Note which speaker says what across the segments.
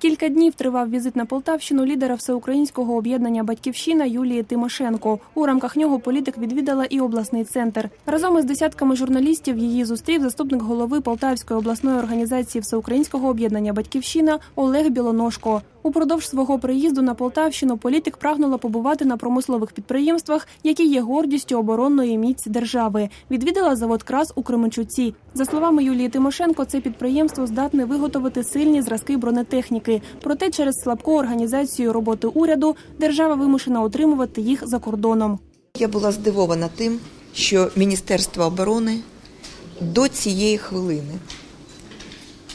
Speaker 1: Кілька днів тривав візит на Полтавщину лідера всеукраїнського об'єднання Батьківщина Юлії Тимошенко. У рамках нього політик відвідала і обласний центр. Разом із десятками журналістів її зустрів заступник голови Полтавської обласної організації Всеукраїнського об'єднання Батьківщина Олег Білоножко. Упродовж свого приїзду на Полтавщину політик прагнула побувати на промислових підприємствах, які є гордістю оборонної міці держави. Відвідала завод крас у Кременчуці. За словами Юлії Тимошенко, це підприємство здатне виготовити сильні зразки бронетехніки. Проте через слабку організацію роботи уряду держава вимушена отримувати їх за кордоном.
Speaker 2: Я була здивована тим, що Міністерство оборони до цієї хвилини,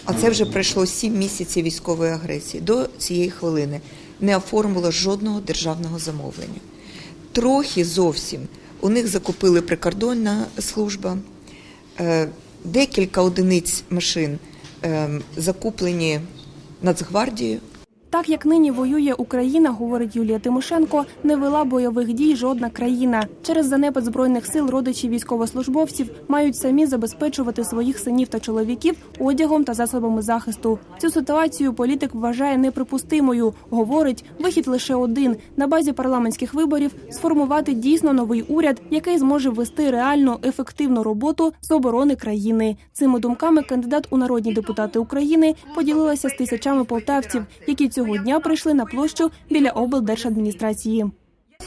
Speaker 2: а це вже пройшло сім місяців військової агресії, до цієї хвилини не оформило жодного державного замовлення. Трохи зовсім у них закупили прикордонна служба, е, декілька одиниць машин е, закуплені Нацгвардією.
Speaker 1: Так як нині воює Україна, говорить Юлія Тимошенко, не вела бойових дій жодна країна. Через занепад збройних сил родичі військовослужбовців мають самі забезпечувати своїх синів та чоловіків одягом та засобами захисту. Цю ситуацію політик вважає неприпустимою. Говорить, вихід лише один на базі парламентських виборів сформувати дійсно новий уряд, який зможе вести реально ефективну роботу з оборони країни. Цими думками кандидат у народні депутати України поділилася з тисячами полтавців, які цього дня прийшли на площу біля облдержадміністрації.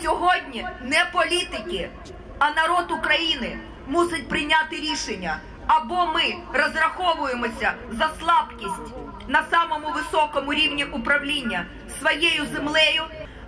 Speaker 3: Сьогодні не політики, а народ України мусить прийняти рішення. Або ми розраховуємося за слабкість на самому високому рівні управління своєю землею,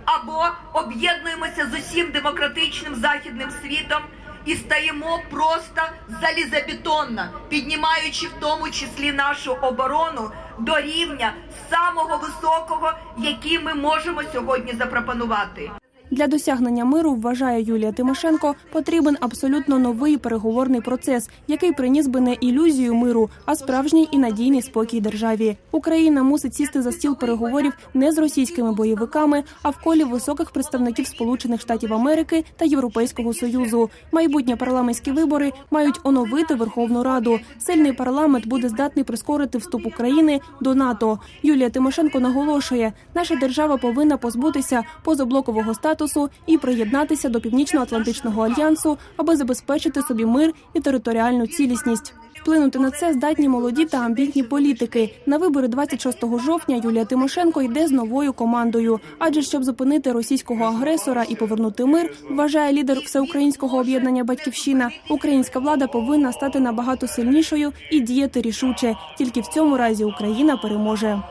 Speaker 3: або об'єднуємося з усім демократичним західним світом і стаємо просто залізобетонно, піднімаючи в тому числі нашу оборону до рівня самого високого, який ми можемо сьогодні запропонувати.
Speaker 1: Для досягнення миру, вважає Юлія Тимошенко, потрібен абсолютно новий переговорний процес, який приніс би не ілюзію миру, а справжній і надійний спокій державі. Україна мусить сісти за стіл переговорів не з російськими бойовиками, а в колі високих представників Сполучених Штатів Америки та Європейського союзу. Майбутні парламентські вибори мають оновити Верховну Раду. Сильний парламент буде здатний прискорити вступ України до НАТО. Юлія Тимошенко наголошує, наша держава повинна позбутися позаблокового статусу і приєднатися до Північно-Атлантичного альянсу, аби забезпечити собі мир і територіальну цілісність. Вплинути на це здатні молоді та амбітні політики. На вибори 26 жовтня Юлія Тимошенко йде з новою командою. Адже щоб зупинити російського агресора і повернути мир, вважає лідер всеукраїнського об'єднання Батьківщина. Українська влада повинна стати набагато сильнішою і діяти рішуче. Тільки в цьому разі Україна переможе.